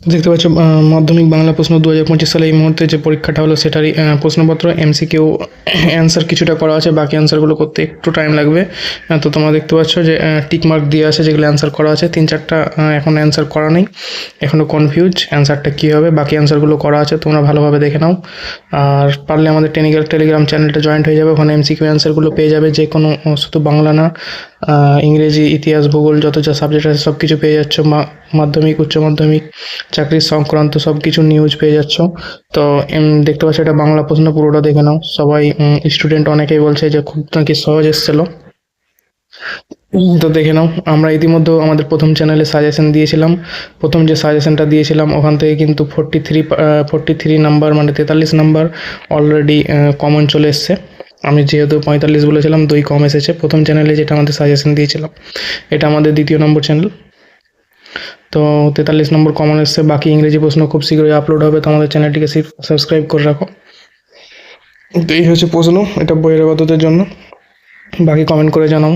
দেখতে পাচ্ছ মাধ্যমিক বাংলা প্রশ্ন দু হাজার পঁচিশ সালে এই মুহূর্তে যে পরীক্ষাটা হলো সেটারই প্রশ্নপত্র, এমসিকিউ অ্যান্সার কিছুটা করা আছে, বাকি অ্যান্সারগুলো করতে একটু টাইম লাগবে। তো তোমরা দেখতে পাচ্ছ যে টিক মার্ক দিয়ে আছে, যেগুলো অ্যান্সার করা আছে, তিন চারটা এখন অ্যান্সার করা নেই। এখনও কনফিউজ অ্যান্সারটা কী হবে, বাকি অ্যান্সারগুলো করা আছে, তোমরা ভালোভাবে দেখে নাও। আর পারলে আমাদের টেলিগ্রাম টেলিগ্রাম চ্যানেলটা জয়েন্ট হয়ে যাবে, ওখানে এমসিকিউ অ্যান্সারগুলো পেয়ে যাবে যে কোনো শুধু বাংলা না। ইংরেজি, ইতিহাস, ভূগোল যত যা সাবজেক্ট আছে সব কিছু পেয়ে যাচ্ছ। মাধ্যমিক, উচ্চ মাধ্যমিক, চাকরির সংক্রান্ত সব কিছু নিউজ পেয়ে যাচ্ছ। তো দেখতে পাচ্ছ এটা বাংলা প্রশ্ন পুরোটা দেখে নাও। সবাই স্টুডেন্ট অনেকেই বলছে যে খুব নাকি সহজ এসেছিল। তো দেখে নাও, আমরা ইতিমধ্যে আমাদের প্রথম চ্যানেলে সাজেশন দিয়েছিলাম। প্রথম যে সাজেশনটা দিয়েছিলাম, ওখান থেকে কিন্তু forty three forty three number মানে তেতাল্লিশ নাম্বার অলরেডি কমন চলে এসছে। আমি যেহেতু পঁয়তাল্লিশ বলেছিলাম, দুই কম এসেছে। প্রথম চ্যানেলে যেটা আমাদের সাজেশন দিয়েছিলাম, এটা আমাদের দ্বিতীয় নম্বর চ্যানেল তো তেতাল্লিশ নম্বর কমন এসছে, বাকি ইংরেজি প্রশ্ন খুব শীঘ্রই আপলোড হবে, তো আমাদের চ্যানেলটিকে সাবস্ক্রাইব করে রাখো। তো এই হচ্ছে প্রশ্ন, এটা বহিরাগতদের জন্য। বাকি কমেন্ট করে জানাও।